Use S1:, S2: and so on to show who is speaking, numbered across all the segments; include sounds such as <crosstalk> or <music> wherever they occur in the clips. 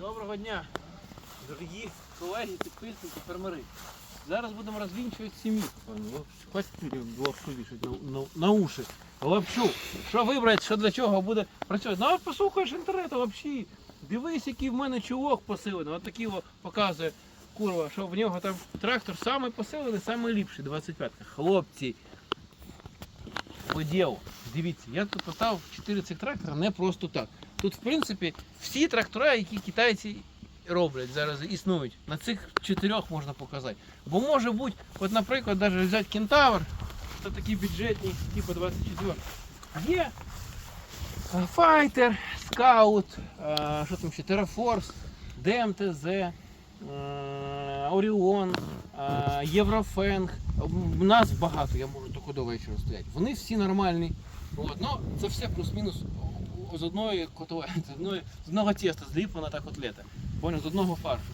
S1: Доброго дня, дорогі колеги, підписники, фермери. Зараз будемо розвінчувати сім'ю. Ну, людям лапшу вішати на, на, на уші. Лапшу. Що вибрати, що для чого буде працювати. Ну, послухаєш інтернету взагалі. Дивись, який в мене чувок посилений. От такий показує курва, що в нього там трактор самий посилений, самий ліпший, 25-ка. Хлопці, по ділу. Дивіться, я тут поставив 4 цих трактора не просто так. Тут, в принципі, всі трактора, які китайці роблять зараз, існують. На цих чотирьох можна показати. Бо може бути, от, наприклад, навіть взяти кентавр, це такі бюджетні, типу 24. Є е, Файтер, Скаут, е, що там ще, Терафорс, ДМТЗ, е, Оріон, Єврофенг. У нас багато, я можу тільки до вечора стояти. Вони всі нормальні. От, ну, це все плюс-мінус з одної котової, <laughs> з, одної, з одного теста зліплена та котлета. Понял, з одного фаршу.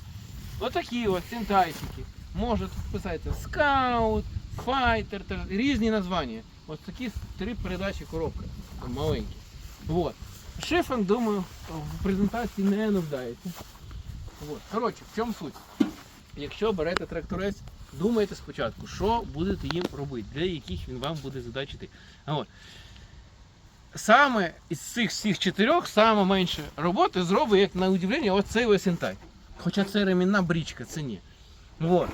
S1: Отакі от синтайсики. Може тут писати скаут, файтер, та різні названня. Ось такі три передачі коробка. Маленькі. Вот. Шифен, думаю, в презентації не нуждається. Вот. Коротше, в чому суть? Якщо берете тракторець, думайте спочатку, що будете їм робити, для яких він вам буде задачити. От. Саме із цих всіх чотирьох саме менше роботи зробить, як на удивлення, оцей ось. Хоча це ремінна брічка, це ні. Вот.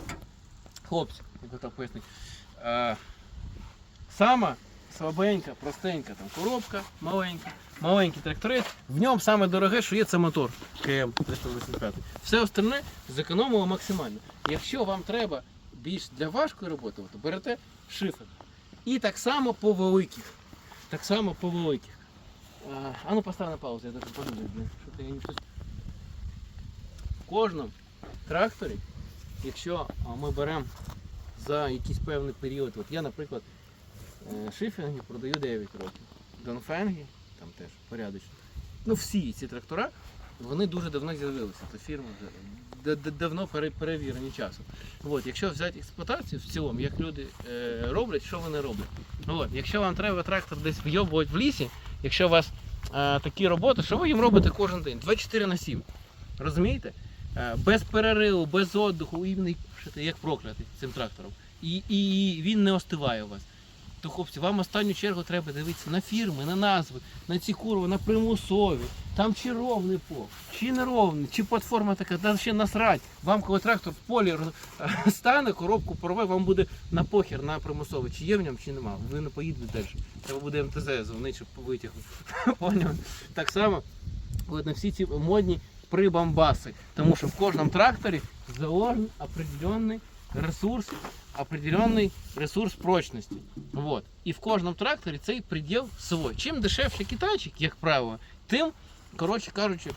S1: Хлопці, як так пояснити. Е, сама слабенька, простенька там коробка, маленька, маленький тракторець. В ньому саме дороге, що є, це мотор КМ 385. Все остальне зекономило максимально. Якщо вам треба більш для важкої роботи, то берете шифер. І так само по великих. Так само по великих. А, ну постав на паузу, я даже подумаю, що ти не щось. В кожному тракторі, якщо ми беремо за якийсь певний період, от я, наприклад, е, шифінги продаю 9 років. Донфенги, там теж порядочно. Ну всі ці трактора, вони дуже давно з'явилися. Це фірми давно перевірені часом. От, якщо взяти експлуатацію в цілому, як люди е, роблять, що вони роблять. От, якщо вам треба трактор десь вйобувати в лісі, якщо у вас е, такі роботи, що ви їм робите кожен день? 24 на 7. Розумієте? Е, без перериву, без віддиху, і він як проклятий цим трактором. І, і він не остиває у вас. То, хлопці, вам останню чергу треба дивитися на фірми, на назви, на ці курви, на примусові. Там чи ровний пол, чи не чи платформа така, та ще насрать. Вам, коли трактор в полі <laughs> стане, коробку порве, вам буде на похер, на примусовий, чи є в ньому, чи нема. Ви не поїдете далі. Треба буде МТЗ дзвонити, щоб витягнути. <laughs> Поняв? Так само, на всі ці модні прибамбаси. Тому що в кожному тракторі заложен определенний ресурс, определенний ресурс прочності. Вот. І в кожному тракторі цей приділ свой. Чим дешевше китайчик, як правило, тим, коротше кажучи,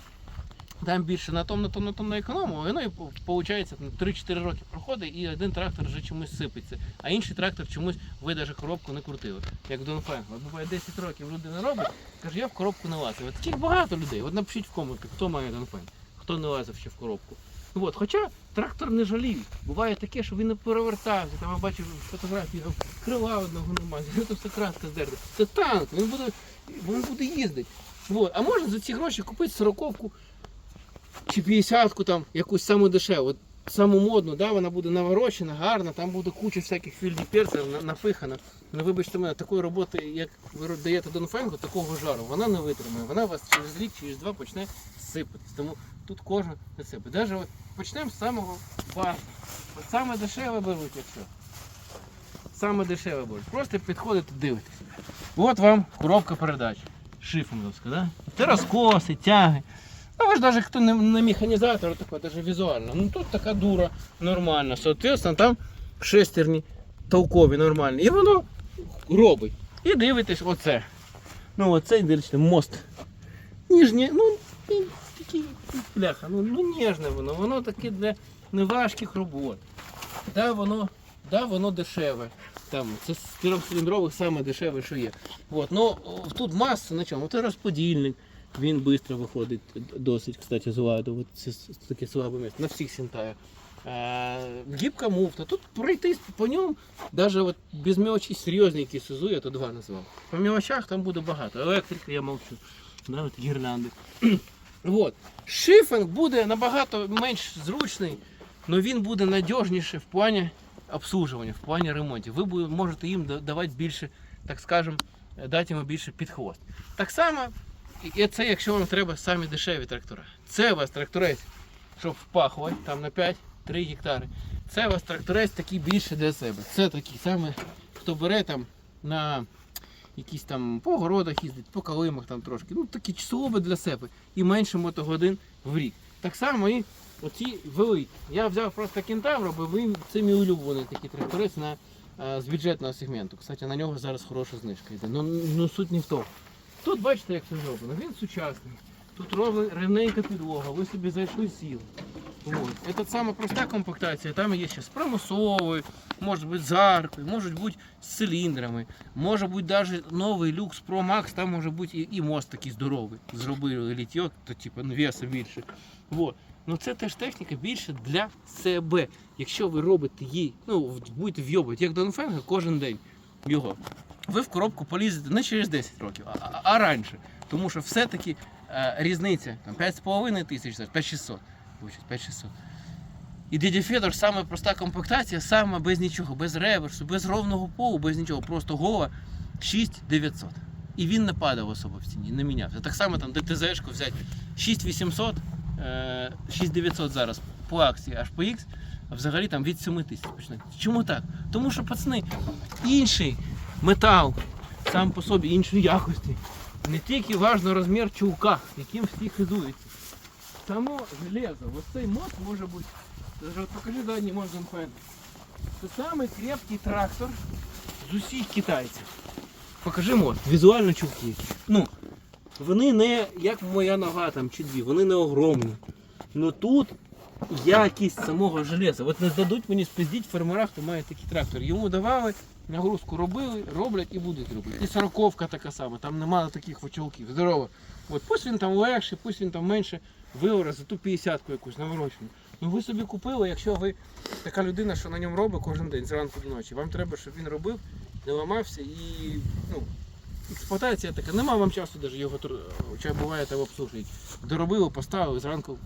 S1: там більше на тому, на тому, на тому на економу, воно і виходить 3-4 роки проходить і один трактор вже чомусь сипеться, а інший трактор чомусь ви навіть коробку не крутили. Як Донфен. От буває 10 років людина робить, каже, я в коробку не лазив. Таких багато людей. От напишіть в коментах, хто має Донфен, хто не лазив ще в коробку. От, хоча трактор не жаліють. Буває таке, що він не перевертався. Там я бачив фотографії, там крила одного немає, це все краска здерта. Це танк, він буде, він буде їздити. От. А можна за ці гроші купити сороковку чи 50-ку там, якусь саму дешеву. Саму модну, да, вона буде наворочена, гарна, там буде куча всяких фільді перців напихана. Ну вибачте мене, такої роботи, як ви даєте Донфенку, такого жару, вона не витримає. Вона вас через рік, через два почне сипатись. Тому тут кожен на себе. Даже от почнемо з самого базу. От саме дешеве беруть, якщо. Саме дешеве беруть. Просто підходите, дивитесь. От вам коробка передач. Шифінговська, да? Це розкоси, тяги. Ну ви ж навіть хто не, не механізатор, такой, даже візуально. Ну тут така дура нормальна. Соответственно, там шестерні толкові нормальні. І воно робить. І дивитесь оце. Ну оцей дивіться, мост. Ніжнє, ну такий бляха, ну, ну ніжне воно, воно таке для неважких робот. Да, воно, да, воно дешеве. Там, це з трьохциліндрових саме дешеве, що є. От, ну, тут маса на чому? Це розподільник. Він швидко виходить досить, кстати, з ладу. Це таке слабе місце. На всіх сінтаях. Е, гібка муфта. Тут пройтись по ньому, навіть от без мелочі серйозні, які СУЗУ, я то два назвав. По мелочах там буде багато. Електрика я мовчу. Да, гірлянди. От. Шифінг буде набагато менш зручний, але він буде надіжніше в плані обслуживання, в плані ремонту. Ви можете їм давати більше, так скажемо, е, дати йому більше під хвост. Так само, і це якщо вам треба самі дешеві трактора. Це у вас тракторець, щоб впахувати там на 5-3 гектари. Це у вас тракторець такий більше для себе. Це такий саме, хто бере там на якісь там по городах їздить, по калимах там трошки. Ну такі часово для себе і менше мотогодин в рік. Так само і оці великі. Я взяв просто кентавра, бо він це мій улюблений такий тракторець на, е, з бюджетного сегменту. Кстати, на нього зараз хороша знижка йде. Ну, ну суть не в тому. Тут бачите, як це зроблено. Він сучасний. Тут рівненька підлога, ви собі зайшли сіли. Вот. Це саме проста комплектація, там є ще з примусовою, може бути з аркою, можуть бути з циліндрами, може бути навіть новий люкс Pro Max, там може бути і, і мост такий здоровий. Зробили літьо, то типу ну, веса більше. Вот. Ну це теж техніка більше для себе. Якщо ви робите її, ну будете вйобувати, як Донфенга кожен день його. Ви в коробку полізете не через 10 років, а, а, а раніше. Тому що все-таки е, різниця там 5,5 тисяч, зараз 5600. Вибачте, 5600. І дядя Федор саме проста комплектація, саме без нічого, без реверсу, без ровного полу, без нічого, просто голова 6900. І він не падав особо в ціні, не мінявся. Так само там ДТЗ-шку взяти 6800, е, 6900 зараз по акції аж по X, а взагалі там від 7 тисяч починається. Чому так? Тому що, пацани, інший метал сам по собі іншої якості. Не тільки важливо розмір чулка, яким всі хизуються. Само железо, ось цей мост може бути. Даже от покажи задній мост Донфен. Це самий крепкий трактор з усіх китайців. Покажи мост, візуально чулки. Ну, вони не як моя нога там чи дві, вони не огромні. Ну тут якість самого железа. От не здадуть мені спиздіть фермера, хто має такий трактор. Йому давали, нагрузку робили, роблять і будуть робити. І сороковка така сама, там немає таких очолків. Здорово. От пусть він там легший, пусть він там менше виора за ту 50-ку якусь наворочену. Ну ви собі купили, якщо ви така людина, що на ньому робить кожен день зранку до ночі. Вам треба, щоб він робив, не ламався і ну, експлуатація така, нема вам часу навіть його чи буває там обслужити. Доробили, поставили, зранку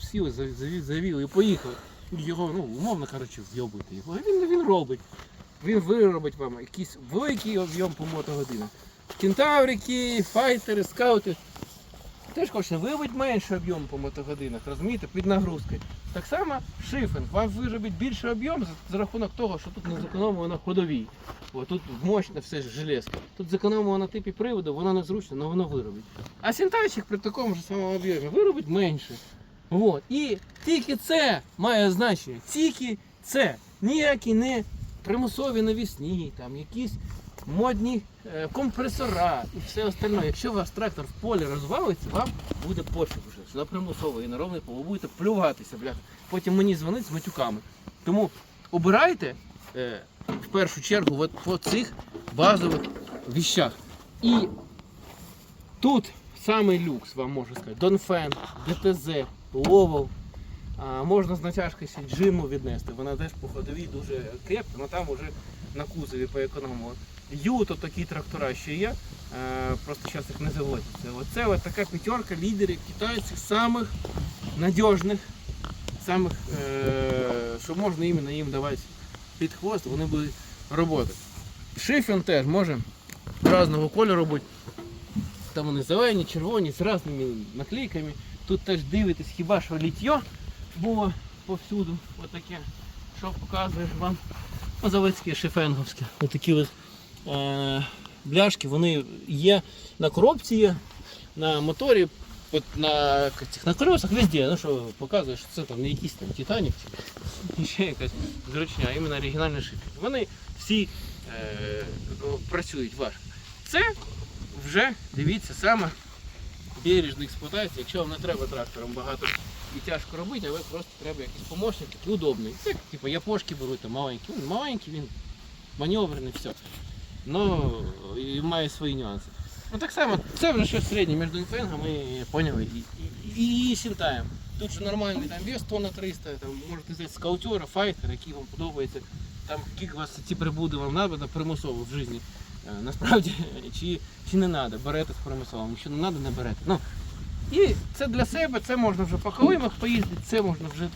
S1: сіли, зав- завіли і поїхали. Його, ну, умовно кажучи, зйобити його. Він, він робить. Він виробить вам якийсь великий об'єм по мотогодинам. Кентаврики, файтери, скаути. Теж хоче виробити менше об'єм по мотогодинах, розумієте, під нагрузкою. Так само шифинг. Вам виробить більше об'єм за, рахунок того, що тут не зекономлено ходовій. Бо тут мощне все ж железка. Тут зекономлено на типі приводу, воно незручно, але воно виробить. А синтайчик при такому ж самому об'ємі виробить менше. Вот. І тільки це має значення. Тільки це. Ніякі не примусові навісні, там якісь модні е, компресора і все остальне. Якщо у вас трактор в полі розвалиться, вам буде пофіг вже, на примусово і на ровний пол. Ви будете плюватися, бляха. Потім мені дзвонить з матюками. Тому обирайте е, в першу чергу от по цих базових віщах. І тут самий люкс, вам можу сказати. Донфен, ДТЗ, Ловол. А, можна з натяжкою ще джиму віднести. Вона теж по ходовій дуже крепка, але там вже на кузові по економу. Юто такі трактора ще є, е, просто зараз їх не заводяться. Оце от така п'ятерка лідерів китайців самих надіжних, самих, е, що можна іменно їм давати під хвост, вони будуть роботи. Шифін теж може різного кольору бути. Там вони зелені, червоні, з різними наклейками. Тут теж дивитесь, хіба що літьо було повсюду. Отаке, що показуєш вам. Заводські шифенговські. Отакі от, е, бляшки, вони є на коробці, на моторі, на, на колесах везде, ну що показує, що це там не якийсь там Титанік чи <laughs> ще якась зручня, а іменно оригінальний шифінг. Вони всі е, ну, працюють важко. Це вже дивіться саме бережна експлуатація, якщо вам не треба трактором багато і тяжко робити, але просто треба якийсь помощник, такий удобний. Це типу япошки беруть, там маленькі. Він маленький, він маневрений, все. Ну і має свої нюанси. Ну так само, це вже щось середнє між інфенгом і поняли, і, і, і, сінтаєм. Тут же нормальний там вес тонна 300, там можете взяти скаутера, файтер, який вам подобається. Там які у вас ці прибуди вам треба примусово в житті. Е, Насправді, <laughs> чи, чи не треба, берете з примусовим, якщо не треба, не берете. Ну, І це для себе, це можна вже по Калимах поїздити, це можна вже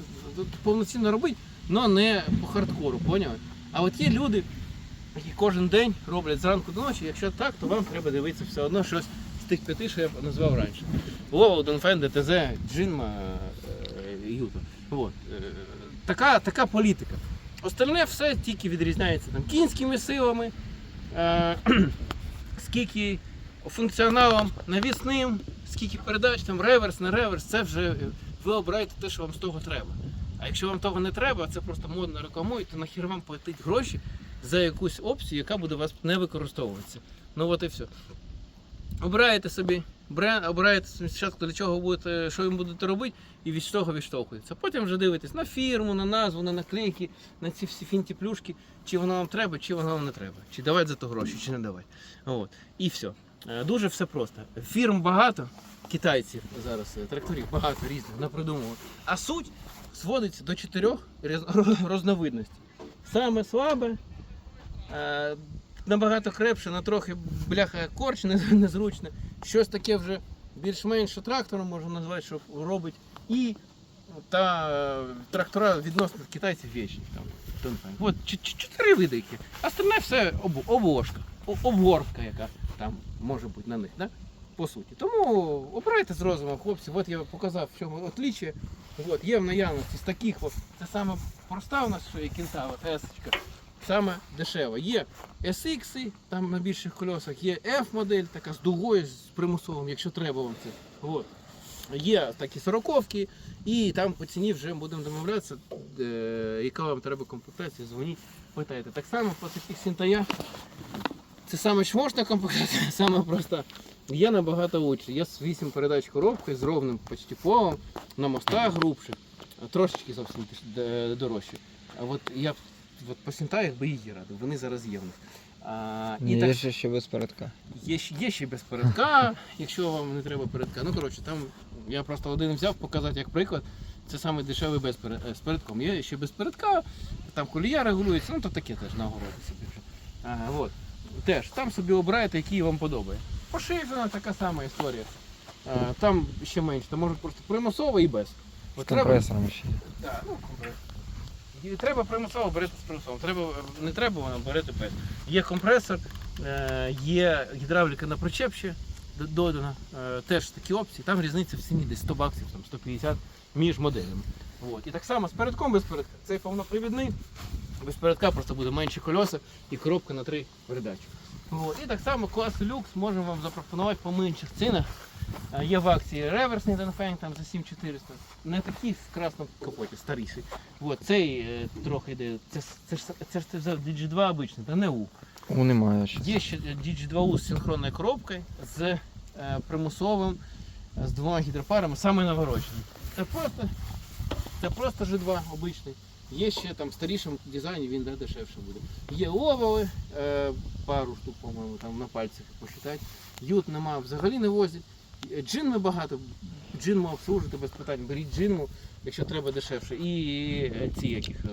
S1: повноцінно робити, але не по хардкору, поняли? А от є люди, які кожен день роблять зранку до ночі. Якщо так, то вам треба дивитися все одно щось з тих п'яти, що я назвав раніше. Лово, Донфен, ДТЗ, Джинма, е, Юта. От. е, Така, така політика. Остальне все тільки відрізняється там, кінськими силами, е, <clears throat> скільки функціоналом навісним, скільки передач, там реверс, не реверс, це вже е, ви обираєте те, що вам з того треба. А якщо вам того не треба, це просто модно рекламують, то нахер вам платить гроші за якусь опцію, яка буде у вас не використовуватися. Ну от і все. Обираєте собі бренд, обираєте спочатку для чого будете, що ви будете робити, і від того відштовхуєтеся. Потім вже дивитесь на фірму, на назву, на наклейки, на ці всі фінті-плюшки, чи воно вам треба, чи воно вам не треба. Чи давати за то гроші, чи не давати. От. І все. Е, Дуже все просто. Фірм багато, китайців зараз, е, тракторів багато різних, напридумували. А суть зводиться до чотирьох <laughs> розновидностей. Саме слабе, набагато крепше, на трохи бляха корч не- незручне. Щось таке вже більш-менш що трактором можна назвати, що робить. І та е, трактора відносно китайців вічні. От чотири види які. Остальне все об- обложка, о- обгортка, яка там може бути на них. Да? По суті. Тому обирайте з розумом, хлопці. От я показав, в чому отличие. От, є в наявності з таких, от, це саме проста у нас, що є кінтава, тесочка, саме дешева. Є SX, там на більших колесах, є F-модель, така з дугою, з примусовим, якщо треба вам це. От. Є такі сороковки, і там по ціні вже будемо домовлятися, е, яка вам треба комплектація, дзвоніть, питайте. Так само по таких сінтаях. Це саме чмошна комплектація, <laughs> саме проста. Є набагато лучше. Є з 8 передач коробкою з ровним почти полом, на мостах грубше, трошечки зовсім дорожче. А от я от по сінтаях би її радив, вони зараз є в них. А, і так
S2: є ще, ще без передка.
S1: Є, ще- є ще без передка, <laughs> якщо вам не треба передка. Ну коротше, там я просто один взяв показати як приклад. Це саме дешевий без перед, е, з передком. Є ще без передка, там колія регулюється, ну то таке теж на огороді собі вже. Ага, от. Теж там собі обираєте, який вам подобає. Пошифрена така сама історія. А, там ще менше, там можуть просто примусово і без.
S2: З
S1: От треба-
S2: компресором ще.
S1: так, ну, компресор. Треба примусово берете з примусовим. Треба, не треба, воно берете без. Є компресор, е, є гідравліка на причеп ще д- додана. Е, теж такі опції. Там різниця в ціні десь 100 баксів, там 150 між моделями. От. І так само з передком без передка. Цей повнопривідний, без передка просто буде менші кольоса і коробка на три передачі. От. І так само клас люкс можемо вам запропонувати по менших цінах. Е, Є в акції реверсний Донфенг там за 7400. Не такий в красному капоті, старіший. От, цей е, трохи йде. Це, ж- це, ж це ж ти взяв DG2 обичний, та не У.
S2: У немає ще.
S1: Є ще DG2U з синхронною коробкою, з е, примусовим, е, з двома гідропарами, саме наворочений. Це просто, це просто G2 обичний. Є ще там в старішому дизайні, він да, дешевше буде. Є овали, е, пару штук, по-моєму, там на пальцях посчитати. Ют нема, взагалі не возять. Е, Джинми багато, джинму обслужити без питань. Беріть джинму, якщо треба дешевше. І е, ці яких е,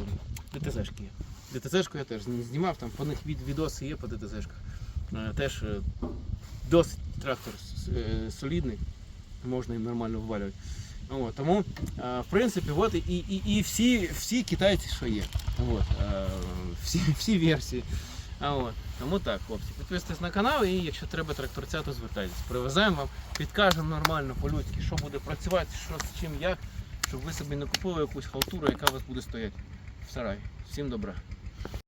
S1: ДТЗшки є. ДТЗшку я теж знімав, там по них від, відоси є по ДТЗшках. Е, Теж досить трактор солідний, можна їм нормально ввалювати. От, тому, в принципі, от і, і, і всі, всі китайці, що є. От, всі, всі версії. А от, тому так, хлопці, підписуйтесь на канал і якщо треба тракторця, то звертайтесь. Привеземо вам, підкажемо нормально по-людськи, що буде працювати, що з чим, як, щоб ви собі не купили якусь халтуру, яка у вас буде стояти в сараї. Всім добра.